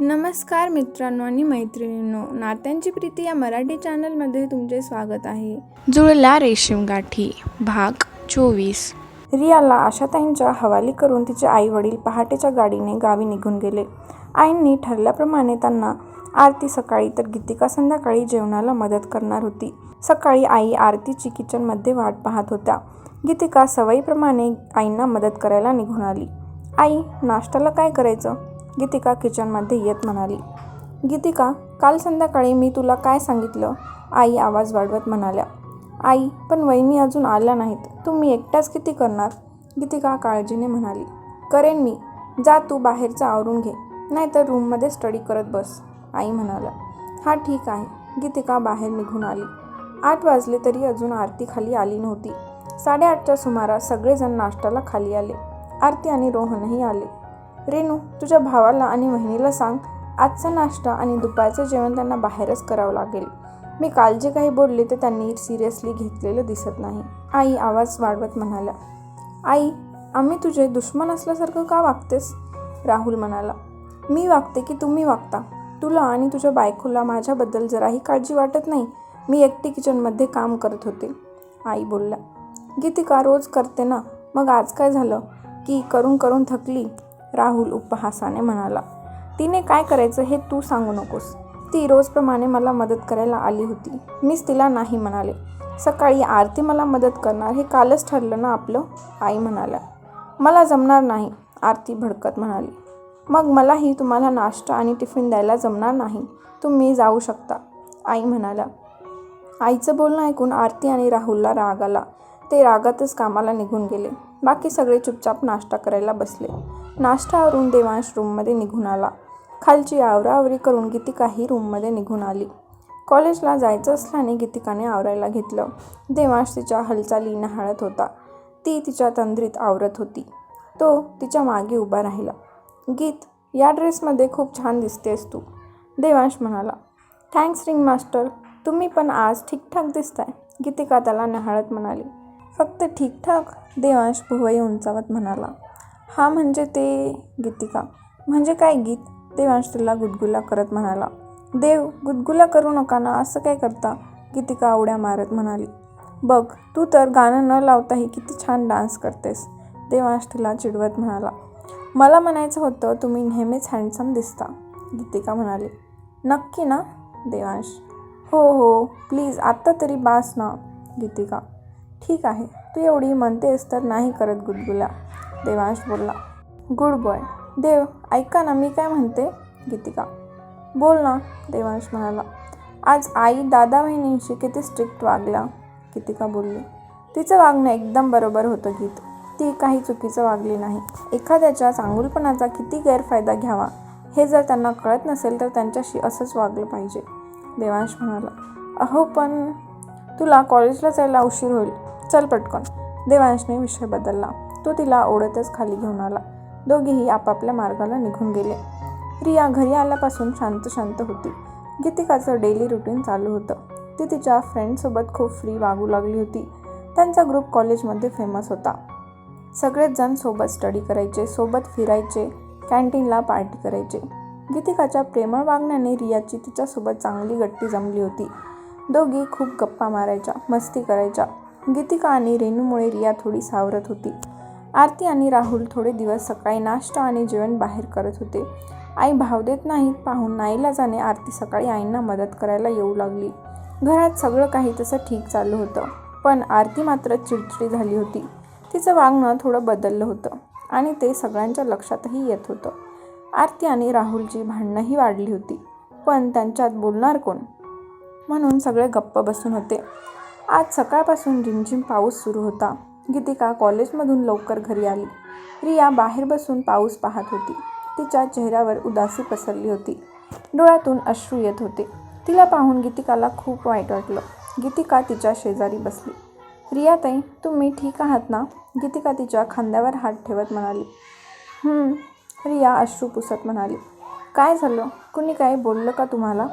नमस्कार मित्रांनो आणि मैत्रिणींनो नात्यांची प्रीती या मराठी चॅनलमध्ये तुमचे स्वागत आहे. जुळला रेशीम गाठी भाग चोवीस. रियाला आशाताईंच्या हवाली करून तिचे आई वडील पहाटेच्या गाडीने गावी निघून गेले. आईंनी ठरल्याप्रमाणे त्यांना आरती सकाळी तर गीतिका संध्याकाळी जेवणाला मदत करणार होती. सकाळी आई आरतीची किचनमध्ये वाट पाहत होत्या. गीतिका सवयीप्रमाणे आईंना मदत करायला निघून आली. आई नाश्त्याला काय करायचं? गीतिका किचनमध्ये येत म्हणाली. गीतिका काल संध्याकाळी मी तुला काय सांगितलं? आई आवाज वाढवत म्हणाल्या. आई पण वहिनी अजून आल्या नाहीत. तुम्ही एकट्याच किती करणार? गीतिका काळजीने म्हणाली. करेन मी. जा तू बाहेरचं आवरून घे. नाहीतर रूममध्ये स्टडी करत बस. आई म्हणाला हा ठीक आहे. गीतिका बाहेर निघून आली. आठ वाजले तरी अजून आरती खाली आली नव्हती. साडेआठच्या सुमारास सगळेजण नाश्त्याला खाली आले. आरती आणि रोहनही आले. रेणू तुझ्या भावाला आणि बहिणीला सांग आजचा नाश्ता आणि दुपारचं जेवण त्यांना बाहेरच करावं लागेल. मी काल जे काही बोलले ते त्यांनी सिरियसली घेतलेलं दिसत नाही. आई आवाज वाढवत म्हणाल्या आई आम्ही तुझे दुश्मन असल्यासारखं का वागतेस? राहुल म्हणाला मी वागते की तुम्ही वागता. तुला आणि तुझ्या बायकोला माझ्याबद्दल जराही काळजी वाटत नाही. मी एकटी किचनमध्ये काम करत होते. आई बोलल्या गीतिका रोज करते ना. मग आज काय झालं? की करून करून थकली. राहुल उपहासाने म्हणाला तिने काय करायचं हे तू सांगू नकोस. ती रोजप्रमाणे मला मदत करायला आली होती. मीच तिला नाही म्हणाले. सकाळी आरती मला मदत करणार हे कालच ठरलं ना आपलं? आई म्हणाल्या. मला जमणार नाही आरती भडकत म्हणाली. मग मलाही तुम्हाला नाश्ता आणि टिफिन द्यायला जमणार नाही. तुम्ही जाऊ शकता आई म्हणाल्या. आईचं बोलणं ऐकून आरती आणि राहुलला राग आला. ते रागातच कामाला निघून गेले. बाकी सगळे चुपचाप नाश्ता करायला बसले. नाश्तावरून देवांश रूममध्ये निघून आला. खालची आवराआवरी करून गीतिकाही रूममध्ये निघून आली. कॉलेजला जायचं असल्याने गीतिकाने आवरायला घेतलं. देवांश तिच्या हालचाली नहाळत होता. ती तिच्या तंद्रीत आवरत होती. तो तिच्यामागे उभा राहिला. गीत या ड्रेसमध्ये खूप छान दिसतेस तू. देवांश म्हणाला थँक्स रिंग मास्टर तुम्ही पण आज ठीकठाक दिसताय गीतिका त्याला नहाळत म्हणाली. फक्त ठीकठाक देवांश भुवई उंचावत म्हणाला. हा म्हणजे ते गीतिका. म्हणजे काय गीत? देवांश तिला गुदगुला करत म्हणाला. देव गुदगुला करू नका ना असं काय करता? गीतिका उड्या मारत म्हणाली. बघ तू तर गाणं न लावताही किती छान डान्स करतेस देवांश तिला चिडवत म्हणाला. मला म्हणायचं होतं तुम्ही नेहमीच हँडसम दिसता गीतिका म्हणाली. नक्की ना देवांश? हो हो प्लीज आत्ता तरी बास ना गीतिका. ठीक आहे तू एवढी म्हणतेस तर नाही करत गुदगुल्या देवांश बोलला गुड बॉय देव ऐका ना मी काय म्हणते? गीतिका बोल ना देवांश म्हणाला. आज आई दादा बहिणींशी किती स्ट्रिक्ट वागला गीतिका बोलली. तिचं वागणं एकदम बरोबर होतं गीत. ती काही चुकीचं वागली नाही. एखाद्याच्या चांगुलपणाचा किती गैरफायदा घ्यावा हे जर त्यांना कळत नसेल तर त्यांच्याशी असंच वागलं पाहिजे देवांश म्हणाला. अहो पण तुला कॉलेजला जायला उशीर होईल. चल पटकन देवांशने विषय बदलला. तो तिला ओढतच खाली घेऊन आला. दोघेही आपापल्या मार्गाला निघून गेले. रिया घरी आल्यापासून शांत शांत होती. गीतिकाचं डेली रुटीन चालू होतं. ती तिच्या फ्रेंडसोबत खूप फ्री वागू लागली होती. त्यांचा ग्रुप कॉलेजमध्ये फेमस होता. सगळेच जण सोबत स्टडी करायचे सोबत फिरायचे कॅन्टीनला पार्टी करायचे. गीतिकाच्या प्रेमळ वागण्याने रियाची तिच्यासोबत चांगली गट्टी जमली होती. दोघी खूप गप्पा मारायच्या मस्ती करायच्या. गीतिका आणि रेणूमुळे रिया थोडी सावरत होती. आरती आणि राहुल थोडे दिवस सकाळी नाश्ता आणि जेवण बाहेर करत होते. आई भाव देत नाहीत पाहून नाईला जाणे आरती सकाळी आईंना मदत करायला येऊ लागली. घरात सगळं काही तसं ठीक चालू होतं पण आरती मात्र चिडचिडी झाली होती. तिचं वागणं थोडं बदललं होतं आणि ते सगळ्यांच्या लक्षातही येत होतं. आरती आणि राहुलची भांडणंही वाढली होती पण त्यांच्यात बोलणार कोण? म्हणून सगळे गप्प बसून होते. आज सकाळपासून रिमझिम पाऊस सुरू होता. गीतिका कॉलेजमधून लवकर घरी आली. रिया बाहेर बसून पाऊस पाहत होती. तिच्या चेहऱ्यावर उदासी पसरली होती. डोळ्यातून अश्रू येत होते. तिला पाहून गीतिकाला खूप वाईट वाटलं. गीतिका तिच्या शेजारी बसली. रियाताई तुम्ही ठीक आहात ना? गीतिका तिच्या खांद्यावर हात ठेवत म्हणाली. रिया अश्रू पुसत म्हणाली. काय झालं? कुणी काय बोललं का तुम्हाला?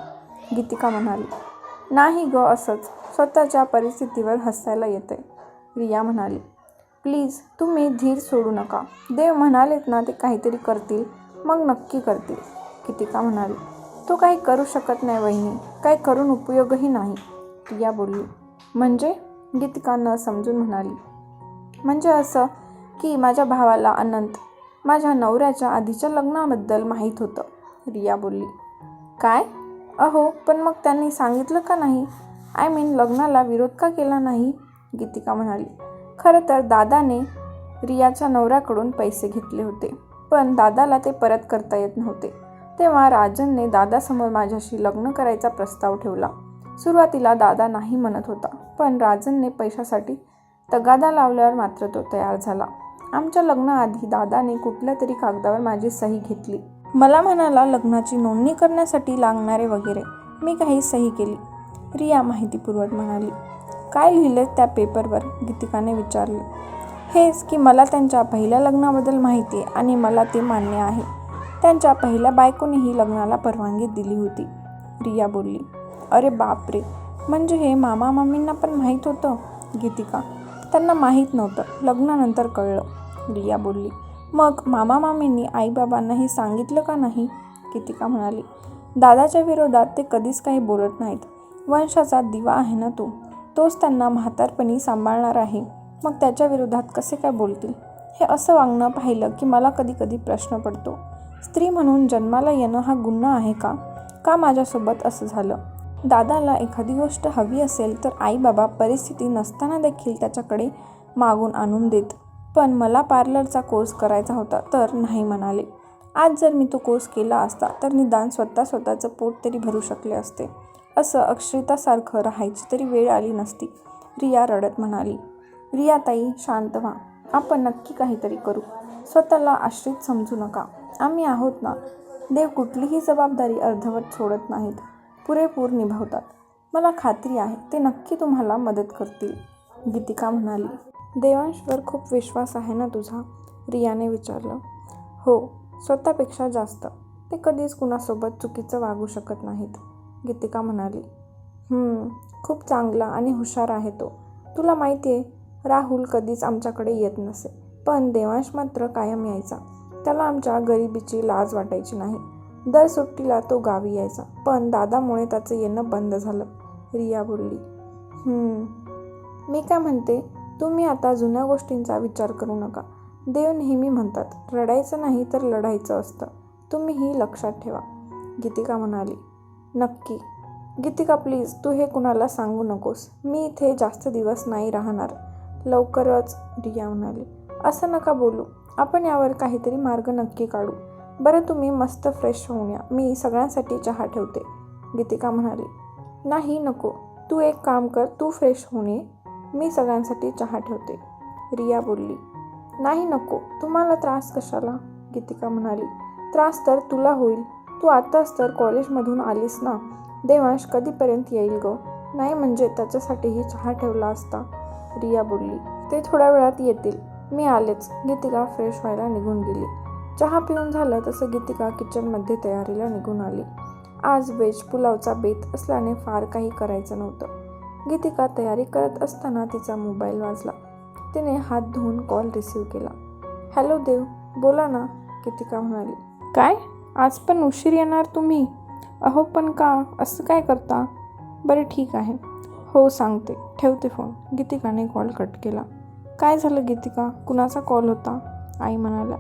गीतिका म्हणाली. नाही ग असंच. स्वतःच्या परिस्थितीवर हसायला येते रिया म्हणाली प्लीज तुम्ही धीर सोडू नका. देव म्हणालेत ना ते काहीतरी करतील. मग नक्की करतील. गीतिका म्हणाली तो काही करू शकत नाही वहिनी. काही करून उपयोगही नाही. रिया बोलली म्हणजे? गीतिका न समजून म्हणाली म्हणजे असं की माझ्या भावाला अनंत माझ्या नवऱ्याच्या आधीच्या लग्नाबद्दल माहीत होतं. रिया बोलली काय? अहो पण मग त्यांनी सांगितलं का नाही? आय मीन लग्नाला विरोध का केला नाही? गीतिका म्हणाली खरं तर दादाने रियाच्या नवऱ्याकडून पैसे घेतले होते पण दादाला ते परत करता येत नव्हते. तेव्हा राजनने दादासमोर माझ्याशी लग्न करायचा प्रस्ताव ठेवला. सुरुवातीला दादा नाही म्हणत होता पण राजनने पैशासाठी तगादा लावल्यावर मात्र तो तयार झाला. आमच्या लग्नाआधी दादाने कुठल्या तरी कागदावर माझी सही घेतली. मला म्हणाला लग्नाची नोंदणी करण्यासाठी लागणारे वगैरे मी काही सही केली रिया माहितीपूर्वक म्हणाली. काय लिहिलं त्या पेपरवर? गीतिकाने विचारले. हेच की मला त्यांच्या पहिल्या लग्नाबद्दल माहिती आहे आणि मला ते मान्य आहे. त्यांच्या पहिल्या बायकोनेही लग्नाला परवानगी दिली होती रिया बोलली. अरे बापरे! म्हणजे हे मामा मामींना पण माहीत होतं? गीतिका. त्यांना माहीत नव्हतं. लग्नानंतर कळलं. रिया बोलली. मग मामा मामींनी आईबाबांनाही सांगितलं का नाही? गीतिका म्हणाली. दादाच्या विरोधात ते कधीच काही बोलत नाहीत. वंशाचा दिवा आहे ना तो? तोच त्यांना म्हातारपणी सांभाळणार आहे. मग त्याच्या विरोधात कसे काय बोलतील? हे असं वागणं पाहिलं की मला कधी कधी प्रश्न पडतो. स्त्री म्हणून जन्माला येणं हा गुन्हा आहे का? का माझ्यासोबत असं झालं? दादाला एखादी गोष्ट हवी असेल तर आई बाबा परिस्थिती नसताना देखील त्याच्याकडे मागून आणून देत. पण मला पार्लरचा कोर्स करायचा होता तर नाही म्हणाले. आज जर मी तो कोर्स केला असता तर निदान स्वतः स्वतःचं पोट तरी भरू शकले असते. असं अक्षितासारखं राहायची तरी वेळ आली नसती. रिया रडत म्हणाली रिया ताई शांत व्हा. आपण नक्की काहीतरी करू. स्वतःला आश्रित समजू नका. आम्ही आहोत ना. देव कुठलीही जबाबदारी अर्धवट सोडत नाहीत. पुरेपूर निभावतात. मला खात्री आहे ते नक्की तुम्हाला मदत करतील. गीतिका म्हणाली देवांशवर खूप विश्वास आहे ना तुझा? रियाने विचारलं. हो स्वतःपेक्षा जास्त. ते कधीच कुणासोबत चुकीचं वागू शकत नाहीत. गीतिका म्हणाली. "हम्म, खूप चांगला आणि हुशार आहे तो. तुला माहिती आहे राहुल कधीच आमच्याकडे येत नसे. पण देवांश मात्र कायम यायचा. त्याला आमच्या गरिबीची लाज वाटायची नाही. दर सुट्टीला तो गावी यायचा. पण दादामुळे त्याचं येणं बंद झालं. रिया बोलली. "हम्म, मी काय म्हणते तुम्ही आता जुन्या गोष्टींचा विचार करू नका. देव नेहमी म्हणतात रडायचं नाही तर लढायचं असतं. तुम्हीही लक्षात ठेवा. गीतिका म्हणाली. नक्की. गीतिका प्लीज तू हे कुणाला सांगू नकोस. मी इथे जास्त दिवस नाही राहणार. लवकरच रिया म्हणाली असं नका बोलू. आपण यावर काहीतरी मार्ग नक्की काढू. बरं तुम्ही मस्त फ्रेश होऊन या. मी सगळ्यांसाठी चहा ठेवते. गीतिका म्हणाली नाही नको. तू एक काम कर. तू फ्रेश होऊन ये. मी सगळ्यांसाठी चहा ठेवते. रिया बोलली नाही नको. तुम्हाला त्रास कशाला? गीतिका म्हणाली त्रास तर तुला होईल. तू आत्ताच तर कॉलेजमधून आलीस ना. देवांश कधीपर्यंत येईल ग? नाही म्हणजे त्याच्यासाठीही चहा ठेवला असता. रिया बोलली. ते थोड्या वेळात येतील. मी आलेच. गीतिका फ्रेश व्हायला निघून गेली. चहा पिऊन झालं तसं गीतिका किचनमध्ये तयारीला निघून आली. आज वेज पुलावचा बेत असल्याने फार काही करायचं नव्हतं. गीतिका तयारी करत असताना तिचा मोबाईल वाजला. तिने हात धुवून कॉल रिसीव केला. हॅलो देव बोला ना गीतिका म्हणाली. काय? आज पण उशीर येणार तुम्ही? अहो पण का? असं काय करता? बरं ठीक आहे. हो सांगते. ठेवते फोन गीतिकाने कॉल कट केला. काय झालं गीतिका? कुणाचा कॉल होता? आई म्हणाल्या.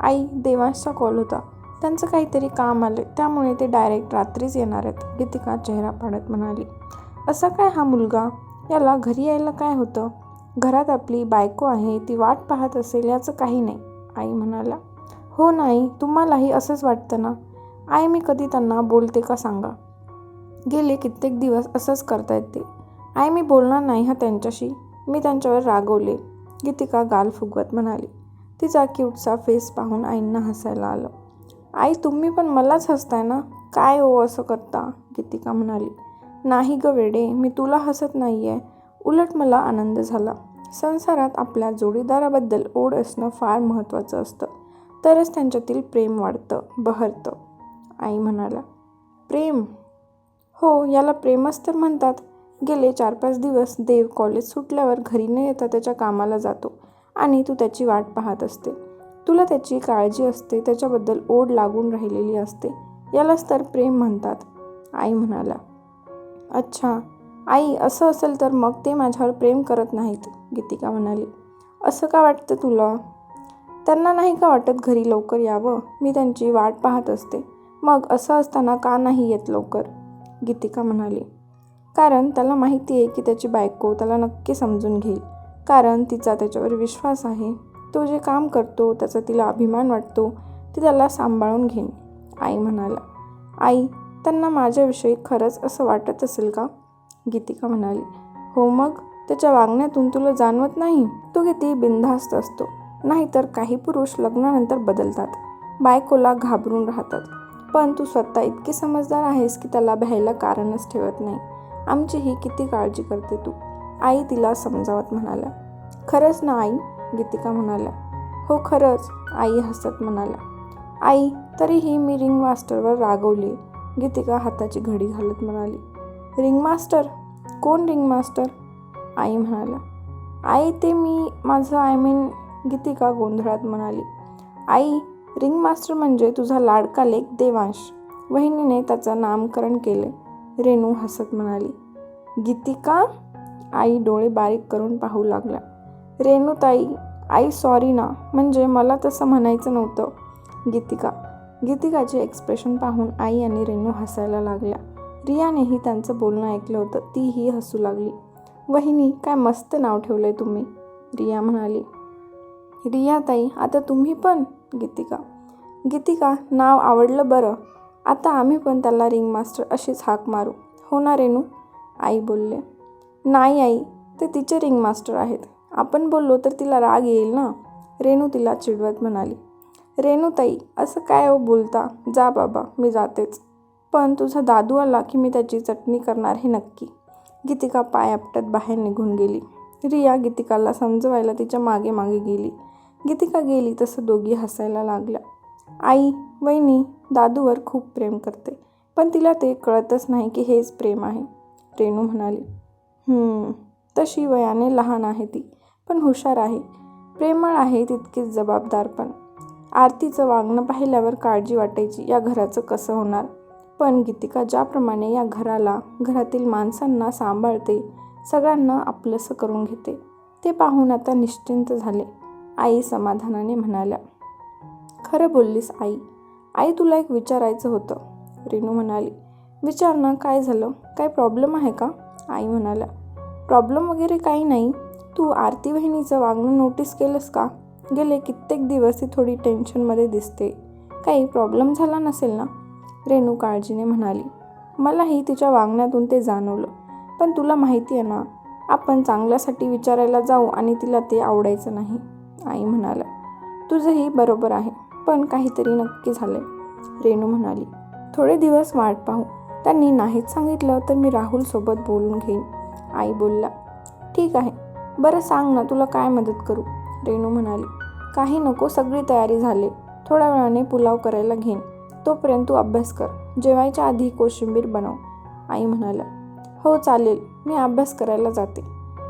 आई देवांशचा कॉल होता. त्यांचं काहीतरी काम आले त्यामुळे ते डायरेक्ट रात्रीच येणार आहेत गीतिका चेहरा पाडत म्हणाली. असा काय हा मुलगा? याला घरी यायला काय होतं? घरात आपली बायको आहे ती वाट पाहत असेल याचं काही नाही. आई म्हणाल्या. हो नाही तुम्हालाही असंच वाटतं ना? आई मी कधी त्यांना बोलते का सांगा? गेले कित्येक दिवस असंच करता येते. आई मी बोलणार नाही हा त्यांच्याशी. मी त्यांच्यावर रागवले. गीतिका गाल फुगवत म्हणाली. तिचा क्यूटचा फेस पाहून आईंना हसायला आलं. आई तुम्ही पण मलाच हसताय ना? काय हो असं करता? गीतिका म्हणाली. नाही ग वेडे मी तुला हसत नाही आहे उलट मला आनंद झाला. संसारात आपल्या जोडीदाराबद्दल ओढ असणं फार महत्त्वाचं असतं. तरच त्यांच्यातील प्रेम वाढतं बहरतं. आई म्हणाला प्रेम? हो याला प्रेमच तर म्हणतात. गेले चार पाच दिवस देव कॉलेज सुटल्यावर घरी न येता त्याच्या कामाला जातो आणि तू त्याची वाट पाहत असते. तुला त्याची काळजी असते त्याच्याबद्दल ओढ लागून राहिलेली असते. यालाच तर प्रेम म्हणतात. आई म्हणाला अच्छा आई असं असेल तर मग ते माझ्यावर प्रेम करत नाहीत गीतिका म्हणाली. असं का वाटतं तुला? त्यांना नाही का वाटत घरी लवकर यावं? मी त्यांची वाट पाहत असते. मग असं असताना का नाही येत लवकर? गीतिका म्हणाली. कारण त्याला माहिती आहे की त्याची बायको त्याला नक्की समजून घेईल. कारण तिचा त्याच्यावर विश्वास आहे. तो जे काम करतो त्याचा तिला अभिमान वाटतो ते त्याला सांभाळून घेईन आई म्हणाला आई त्यांना माझ्याविषयी खरंच असं वाटत असेल का? गीतिका म्हणाली. हो मग? त्याच्या वागण्यातून तुला जाणवत नाही? तो किती बिनधास्त असतो. नाहीतर काही पुरुष लग्नानंतर बदलतात. बायकोला घाबरून राहतात. पण तू स्वतः इतकी समजदार आहेस की त्याला भ्यायला कारणच ठेवत नाही. आमची ही किती काळजी करते तू. आई तिला समजावत म्हणाल्या. खरंच ना आई? गीतिका म्हणाल्या. हो खरंच आई हसत म्हणाल्या. आई तरीही मी रिंग मास्टरवर रागवली. गीतिका हाताची घडी घालत म्हणाली. रिंग मास्टर कोण रिंग मास्टर आई म्हणाल्या. आई ते मी माझं आय मीन गीतिका गोंधळात म्हणाली आई रिंग मास्टर म्हणजे तुझा लाडका लेख देवांश. वहिनीने त्याचं नामकरण केले. रेणू हसत म्हणाली गीतिका आई डोळे बारीक करून पाहू लागल्या. रेणूताई आई सॉरी ना म्हणजे मला तसं म्हणायचं नव्हतं. गीतिका गीतिकाचे एक्सप्रेशन पाहून आई आणि रेणू हसायला लागल्या. रियानेही त्यांचं बोलणं ऐकलं होतं तीही हसू लागली. वहिनी काय मस्त नाव ठेवलं आहे तुम्ही रिया म्हणाली. रिया ताई आता तुम्ही पण? गीतिका. गीतिका नाव आवडलं बरं. आता आम्ही पण त्याला रिंग मास्टर अशीच हाक मारू. हो ना रेणू? आई बोलले. नाही आई. ते तिचे रिंग मास्टर आहेत. आपण बोललो तर तिला राग येईल ना? रेणू तिला चिडवत म्हणाली. रेणूताई असं काय हो बोलता? जा बाबा मी जातेच. पण तुझा दादू आला की मी त्याची चटणी करणार हे नक्की. गीतिका पाय आपटत बाहेर निघून गेली. रिया गीतिकाला समजवायला तिच्यामागे मागे गेली. गीतिका गेली तसं दोघी हसायला लागल्या. आई वहिनी दादूवर खूप प्रेम करते पण तिला ते कळतच नाही की हेच प्रेम आहे. रेणू म्हणाली तशी वयाने लहान आहे ती पण हुशार आहे. प्रेमळ आहे तितकीच जबाबदार पण. आरतीचं वागणं पाहिल्यावर काळजी वाटायची या घराचं कसं होणार? पण गीतिका ज्याप्रमाणे या घराला घरातील माणसांना सांभाळते सगळ्यांना आपलंसं करून घेते. ते पाहून आता निश्चिंत झाले. आई समाधानाने म्हणाल्या खरं बोललीस आई. आई तुला एक विचारायचं होतं. रेणू म्हणाली विचार ना काय झालं? काय प्रॉब्लेम आहे का? आई म्हणाल्या प्रॉब्लेम वगैरे काही नाही. तू आरती बहिणीचं वागणं नोटीस केलंस का? गेले कित्येक दिवस ती थोडी टेन्शनमध्ये दिसते. काही प्रॉब्लेम झाला नसेल ना? रेणू काळजीने म्हणाली मलाही तिच्या वागण्यातून ते जाणवलं. पण तुला माहिती आहे ना आपण चांगल्यासाठी विचारायला जाऊ आणि तिला ते आवडायचं नाही. आई म्हणाल्या तुझंही बरोबर आहे पण काहीतरी नक्की झालंय. रेणू म्हणाली थोडे दिवस वाट पाहू. त्यांनी नाहीच सांगितलं तर मी राहुलसोबत बोलून घेईन. आई बोलला ठीक आहे बरं सांग ना तुला काय मदत करू. रेणू म्हणाली काही नको सगळी तयारी झाली. थोड्या वेळाने पुलाव करायला घेईन. तोपर्यंत तू अभ्यास कर. जेवायच्या आधी कोशिंबीर बनव. आई म्हणाल्या हो चालेल. मी अभ्यास करायला जाते.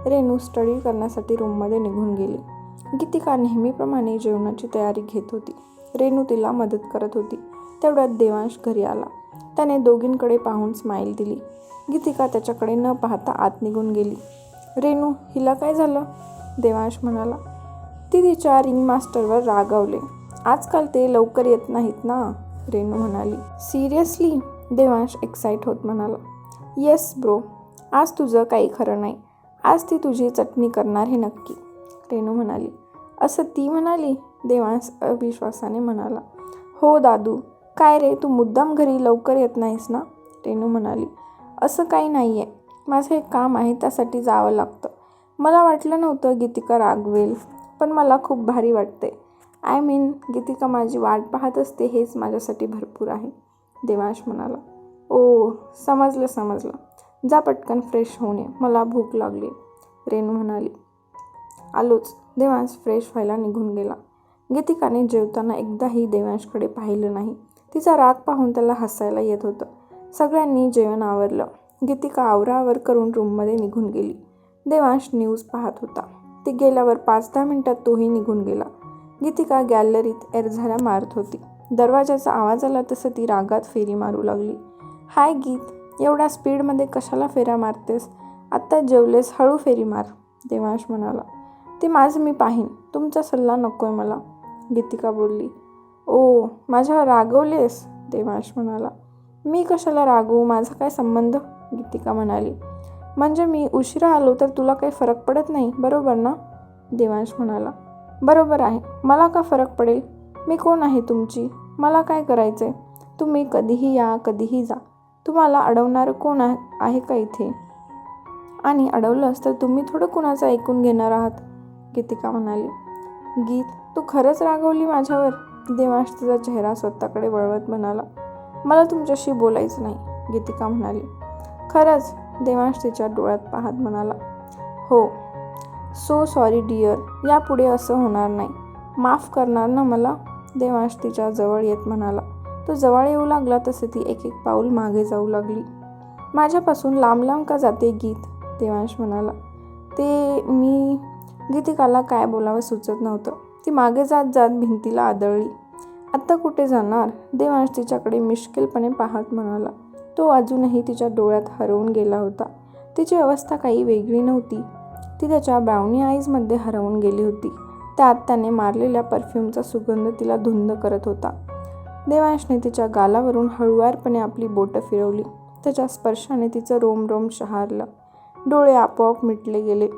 रेणू स्टडी करण्यासाठी रूममध्ये निघून गेली. गीतिका नेहमीप्रमाणे जेवणाची तयारी घेत होती. रेणू तिला मदत करत होती. तेवढ्यात देवांश घरी आला. त्याने दोघींकडे पाहून स्माईल दिली. गीतिका त्याच्याकडे न पाहता आत निघून गेली. रेणू हिला काय झालं? देवांश म्हणाला ती तिच्या रिंग मास्टरवर रागावले. आजकाल ते लवकर येत नाहीत ना? रेणू म्हणाली. सिरियसली देवांश एक्साईट होत म्हणाला. येस ब्रो आज तुझं काही खरं नाही. आज ती तुझी चटणी करणार हे नक्की. रेणू म्हणाली. असं ती म्हणाली? देवांश अविश्वासाने म्हणाला. हो दादू काय रे तू मुद्दाम घरी लवकर येत नाहीस ना? रेणू म्हणाली. असं काही नाही आहे माझं एक काम आहे त्यासाठी जावं लागतं. मला वाटलं नव्हतं गीतिका रागवेल पण मला खूप भारी वाटते. आय मीन गीतिका माझी वाट पाहत असते हेच माझ्यासाठी भरपूर आहे देवांश म्हणाला. ओ समजलं समजलं. जा पटकन फ्रेश होऊन ये मला भूक लागली रेणू म्हणाली. आलोच. देवांश फ्रेश व्हायला निघून गेला. गीतिकाने जेवताना एकदाही देवांशकडे पाहिलं नाही. तिचा राग पाहून त्याला हसायला येत होतं. सगळ्यांनी जेवण आवरलं. गीतिका आवरावर करून रूममध्ये निघून गेली. देवांश न्यूज पाहत होता. ती गेल्यावर पाच दहा मिनटात तोही निघून गेला. गीतिका गॅलरीत एरझाऱ्या मारत होती. दरवाजाचा आवाज आला तसं ती रागात फेरी मारू लागली. हाय गीत एवढ्या स्पीडमध्ये कशाला फेऱ्या मारतेस? आत्ता जेवलेस हळू फेरी मार देवांश म्हणाला. ते माझं मी पाहीन. तुमचा सल्ला नको आहे मला. गीतिका बोलली ओ माझ्यावर रागवलेस? देवांश म्हणाला. मी कशाला रागवू? माझा काय संबंध? गीतिका म्हणाली. म्हणजे मी उशिरा आलो तर तुला काही फरक पडत नाही बरोबर ना? देवांश म्हणाला. बरोबर आहे. मला का फरक पडेल? मी कोण आहे तुमची? मला काय करायचं आहे तुम्ही कधीही या कधीही जा. तुम्हाला अडवणारं कोण आहे आहे का इथे? आणि अडवलंच तर तुम्ही थोडं कुणाचं ऐकून घेणार आहात? गीतिका म्हणाली गीत तू खरंच रागवली माझ्यावर देवांश तिचा चेहरा स्वतःकडे वळवत म्हणाला मला तुमच्याशी बोलायचं नाही गीतिका म्हणाली. खरंच देवांश तिच्या डोळ्यात पाहत म्हणाला हो. सो सॉरी डिअर यापुढे असं होणार नाही. माफ करणार ना मला देवांश तिच्या जवळ येत म्हणाला. तो जवळ येऊ लागला तसे ती एक एक पाऊल मागे जाऊ लागली. माझ्यापासून लांब लांब का जाते गीत देवांश म्हणाला. ते मी गीतिकाला काय बोलावं सुचत नव्हतं. ती मागे जात जात भिंतीला आदळली. आत्ता कुठे जाणार? देवांश तिच्याकडे मिश्किलपणे पाहत म्हणाला. तो अजूनही तिच्या डोळ्यात हरवून गेला होता. तिची अवस्था काही वेगळी नव्हती. ती त्याच्या ब्राउनी आईजमध्ये हरवून गेली होती. त्यात त्याने मारलेल्या परफ्यूमचा सुगंध तिला धुंद करत होता. देवांशने तिच्या गालावरून हळुवारपणे आपली बोटं फिरवली. त्याच्या स्पर्शाने तिचं रोम रोम शहारलं. डोळे आपोआप मिटले गेले.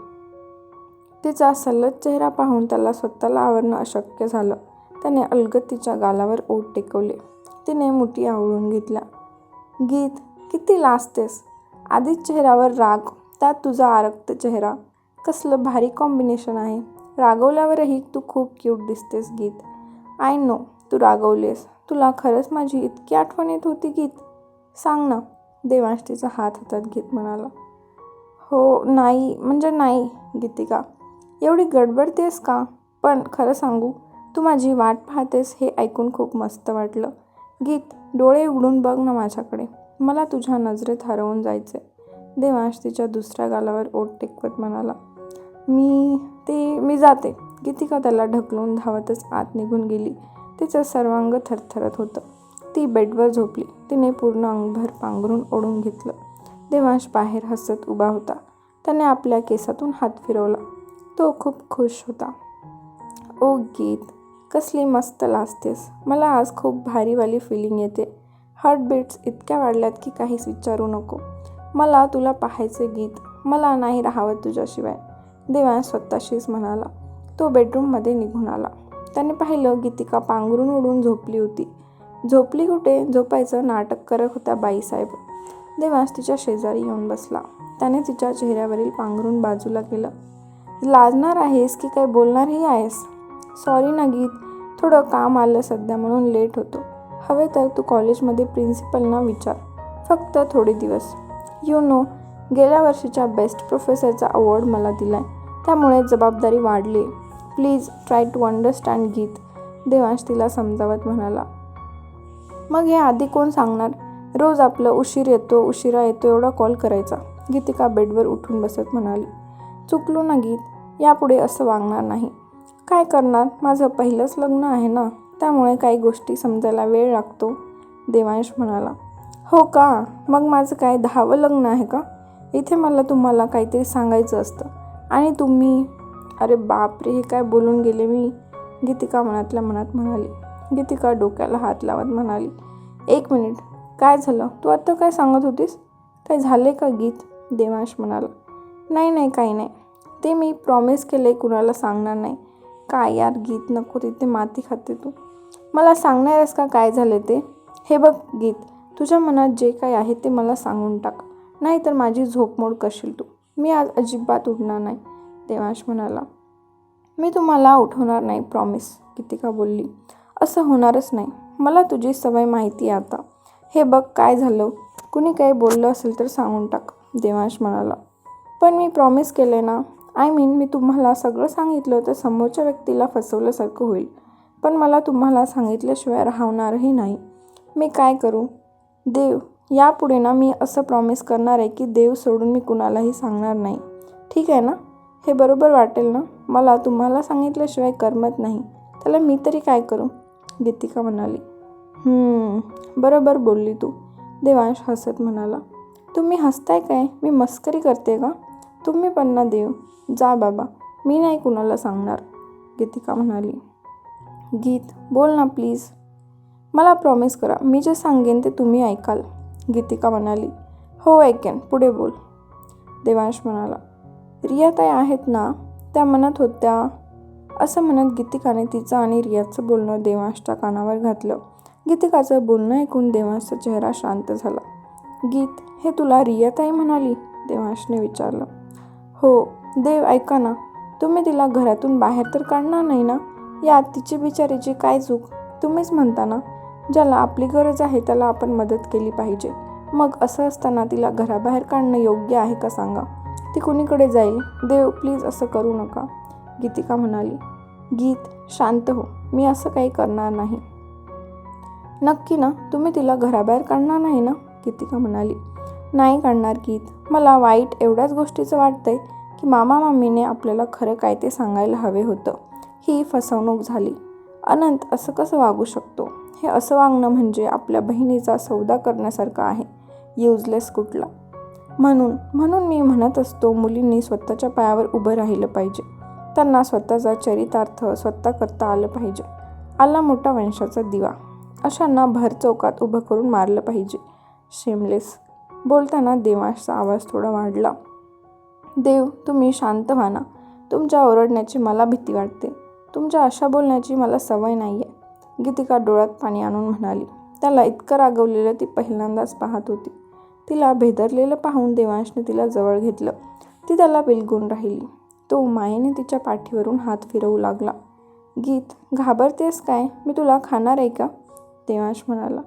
तिचा सलद चेहरा पाहून त्याला स्वतःला आवरणं अशक्य झालं. त्याने अलगद तिच्या गालावर ओठ टेकवले. तिने मुठी आवळून घेतल्या. गीत किती लाजतेस? आधीच चेहऱ्यावर राग त्यात तुझा आरक्त चेहरा. कसलं भारी कॉम्बिनेशन आहे. रागवल्यावरही तू खूप क्यूट दिसतेस गीत. आय नो तू रागवलेस. तुला खरंच माझी इतकी आठवण येत होती गीत. सांग ना. देवांश तिचा हात हातात घेत म्हणाला. हो नाही म्हणजे नाही गीतिका. एवढी गडबडतेस का? पण खरं सांगू तू माझी वाट पाहतेस हे ऐकून खूप मस्त वाटलं. गीत डोळे उघडून बघ ना माझ्याकडे. मला तुझ्या नजरेत हरवून जायचे देवांश तिच्या दुसऱ्या गालावर ओट टेकवत म्हणाला मी ते मी जाते. गीतिका त्याला ढकलून धावतच आत निघून गेली. तिचं सर्वांग थरथरत होतं. ती बेडवर झोपली. तिने पूर्ण अंगभर पांघरून ओढून घेतलं. देवांश बाहेर हसत उभा होता. त्याने आपल्या केसातून हात फिरवला. तो खूप खुश होता. ओ गीत कसली मस्त लाजतेस. मला आज खूप भारीवाली फिलिंग येते. हार्टबीट्स इतक्या वाढल्यात की काहीच विचारू नको. मला तुला पाहायचे गीत. मला नाही राहावं तुझ्याशिवाय. देवांश स्वतःशीच म्हणाला. तो बेडरूममध्ये निघून आला. त्याने पाहिलं गीतिका पांघरून उडून झोपली होती. झोपली कुठे? झोपायचं नाटक करत होता बाईसाहेब. देवांश तिच्या शेजारी येऊन बसला. त्याने तिच्या चेहऱ्यावरील पांघरून बाजूला केलं. लाजणार आहेस की काय बोलणारही आहेस? सॉरी ना गीत. थोडं काम आलं सध्या म्हणून लेट होतो. हवे तर तू कॉलेजमध्ये प्रिन्सिपलना विचार. फक्त थोडे दिवस. यू नो गेल्या वर्षीच्या बेस्ट प्रोफेसरचा अवॉर्ड मला दिला आहे त्यामुळे जबाबदारी वाढली. प्लीज ट्राय टू अंडरस्टँड गीत. देवांश तिला समजावत म्हणाला. मग हे आधी कोण सांगणार? रोज आपलं उशीर येतो उशिरा येतो एवढा कॉल करायचा. गीतिका बेडवर उठून बसत म्हणाली. चुकलो ना गीत यापुढे असं वागणार नाही. काय करणार? माझं पहिलंच लग्न आहे ना? त्यामुळे काही गोष्टी समजायला वेळ लागतो देवांश म्हणाला. हो का? मग माझं काय दहावं लग्न आहे का? इथे मला तुम्हाला काहीतरी सांगायचं असतं. आणि तुम्ही? अरे बापरे हे काय बोलून गेले मी? गीतिका मनातल्या मनात म्हणाली. गीतिका डोक्याला हात लावत म्हणाली. एक मिनिट काय झालं? तू आत्ता काय सांगत होतीस? काय झाले का गीत? देवांश म्हणाला. नाही नाही काही नाही. ते मी प्रॉमिस केले कुणाला सांगणार नाही. काय यार गीत नको तिथे माती खाते तू. मला सांगणार आहेस का काय झाले ते? हे बघ गीत तुझ्या मनात जे काही आहे ते मला सांगून टाक. नाही तर माझी झोपमोड करशील तू? मी आज अजिबात उठणार नाही देवांश म्हणाला. मी तुम्हाला उठवणार नाही प्रॉमिस गीतिका बोलली. असं होणारच नाही. मला तुझी सवय माहिती आहे आता. हे बघ काय झालं? कुणी काही बोललं असेल तर सांगून टाक देवांश म्हणाला. पण मी प्रॉमिस केले ना. आय मीन मी तुम्हाला सगळं सांगितलं तर समोरच्या व्यक्तीला फसवल्यासारखं होईल. पण मला तुम्हाला सांगितल्याशिवाय राहणारही नाही. मी काय करू? देव यापुढे ना मी असं प्रॉमिस करणार आहे की देव सोडून मी कुणालाही सांगणार नाही. ठीक आहे ना? हे बरोबर वाटेल ना? मला तुम्हाला सांगितल्याशिवाय करमत नाही. त्याला मी तरी काय करू? गीतिका म्हणाली. बरोबर बोलली तू. देवांश हसत म्हणाला. तुम्ही हसताय काय? मी मस्करी करते का? तुम्ही पण ना देव. जा बाबा मी नाही कुणाला सांगणार गीतिका म्हणाली. गीत बोल ना प्लीज. मला प्रॉमिस करा मी जे सांगेन ते तुम्ही ऐकाल गीतिका म्हणाली. हो ऐकेन पुढे बोल. देवांश म्हणाला रियाताई आहेत ना त्या म्हणत होत्या असं म्हणत गीतिकाने तिचं आणि रियाचं बोलणं देवांशच्या कानावर घातलं. गीतिकाचं बोलणं ऐकून देवांशचा चेहरा शांत झाला. गीत हे तुला रियाताई म्हणाली? देवांशने विचारलं. हो देव ऐका ना. तुम्ही तिला घरातून बाहेर तर काढणार नाही ना? यात तिची बिचारीची काय चूक? तुम्हीच म्हणता ना? ज्याला आपली गरज आहे त्याला आपण मदत केली पाहिजे. मग असं असताना तिला घराबाहेर काढणं योग्य आहे का सांगा? ती कुणीकडे जाईल? देव प्लीज असं करू नका. गीतिका म्हणाली गीत शांत हो. मी असं काही करणार नाही. नक्की ना? तुम्ही तिला घराबाहेर काढणार नाही ना? गीतिका म्हणाली नाही काढणार गीत. मला वाईट एवढ्याच गोष्टीचं वाटतंय की मामा मामीने आपल्याला खरं काय ते सांगायला हवे होतं. ही फसवणूक झाली. अनंत असं कसं वागू शकतो? हे असं वागणं म्हणजे आपल्या बहिणीचा सौदा करण्यासारखं आहे. युजलेस कुठला? म्हणून म्हणून मी म्हणत असतो मुलींनी स्वतःच्या पायावर उभं राहिलं पाहिजे. त्यांना स्वतःचा चरितार्थ स्वतः करता आलं पाहिजे. आला मोठा वंशाचा दिवा. अशांना भर चौकात उभं करून मारलं पाहिजे. शेमलेस बोलताना देवांशचा आवाज थोडा वाढला. देव तुम्ही शांत व्हा ना तुमच्या ओरडण्याची मला भीती वाटते. तुमच्या अशा बोलण्याची मला सवय नाही आहे गीतिका डोळ्यात पाणी आणून म्हणाली. त्याला इतकं रागवलेलं ती पहिल्यांदाच पाहत होती. तिला भेदरलेलं पाहून देवांशने तिला जवळ घेतलं. ती त्याला बिलगून राहिली. तो मायेने तिच्या पाठीवरून हात फिरवू लागला. गीत घाबरतेस काय? मी तुला खाणार आहे का? देवांश म्हणाला.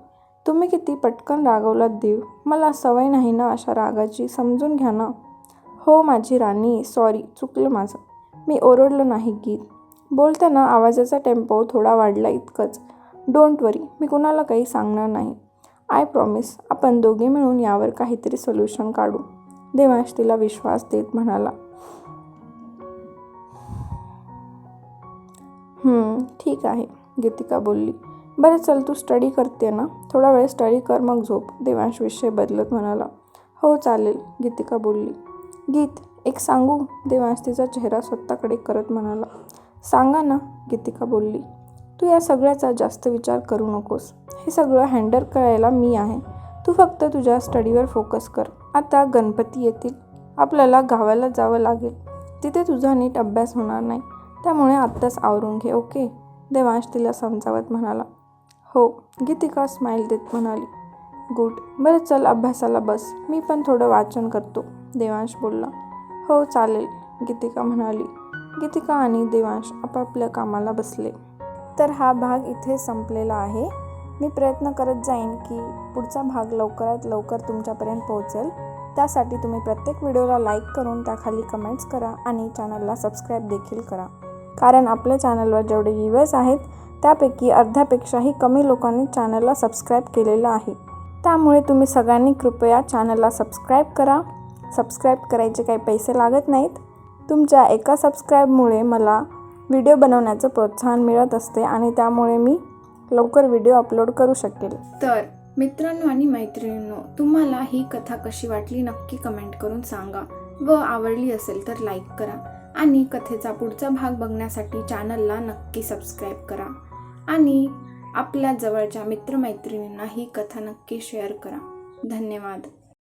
तुम्ही किती पटकन रागवलात देव? मला सवय नाही ना अशा रागाची. समजून घ्या ना. हो माझी राणी. सॉरी चुकलं माझं. मी ओरडलं नाही गीत. बोलताना आवाजाचा टेम्पो थोडा वाढला इतकंच. डोंट वरी मी कुणाला काही सांगणार नाही. आय प्रॉमिस आपण दोघे मिळून यावर काहीतरी सोल्युशन काढू. देवांश तिला विश्वास देत म्हणाला. ठीक आहे गीतिका बोलली. बरं चल तू स्टडी करते ना? थोडा वेळ स्टडी कर मग झोप. देवांश विषय बदलत म्हणाला. हो चालेल गीतिका बोलली. गीत एक सांगू? देवांश तिचा चेहरा स्वतःकडे करत म्हणाला. सांगा ना गीतिका बोलली. तू या सगळ्याचा जास्त विचार करू नकोस. हे सगळं हँडल करायला मी आहे. तू फक्त तुझ्या स्टडीवर फोकस कर. आता गणपती येतील. आपल्याला गावाला जावं लागेल. तिथे तुझा नीट अभ्यास होणार नाही. त्यामुळे आत्ताच आवरून घे ओके? देवांश तिला समजावत म्हणाला. हो गीतिका स्माईल देत म्हणाली. गुड बरं चल अभ्यासाला बस मी पण थोडं वाचन करतो देवांश बोलला. हो चालेल गीतिका म्हणाली. गीतिका आणि देवांश आपापल्या कामाला बसले. तर हा भाग इथे संपलेला आहे. मी प्रयत्न करत जाईन की पुढचा भाग लवकरात लवकर तुमच्यापर्यंत पोहोचेल. त्यासाठी तुम्ही प्रत्येक व्हिडिओला लाईक करून त्याखाली कमेंट्स करा आणि चॅनलला सबस्क्राईब देखील करा. कारण आपल्या चॅनलवर जेवढे व्ह्यूअर्स आहेत त्यापैकी अर्ध्यापेक्षाही कमी लोकांनी चॅनलला सबस्क्राईब केलेलं आहे. त्यामुळे तुम्ही सगळ्यांनी कृपया चॅनलला सबस्क्राईब करा. सबस्क्राईब करायचे काही पैसे लागत नाहीत. तुमच्या एका सबस्क्राईबमुळे मला व्हिडिओ बनवण्याचं प्रोत्साहन मिळत असते आणि त्यामुळे मी लवकर व्हिडिओ अपलोड करू शकेल. तर मित्रांनो आणि मैत्रिणींनो तुम्हाला ही कथा कशी वाटली नक्की कमेंट करून सांगा. व आवडली असेल तर लाईक करा. आणि कथेचा पुढचा भाग बघण्यासाठी चॅनलला नक्की सबस्क्राईब करा. आणि आपल्या जवळच्या मित्रमैत्रिणींना ही कथा नक्की शेअर करा. धन्यवाद.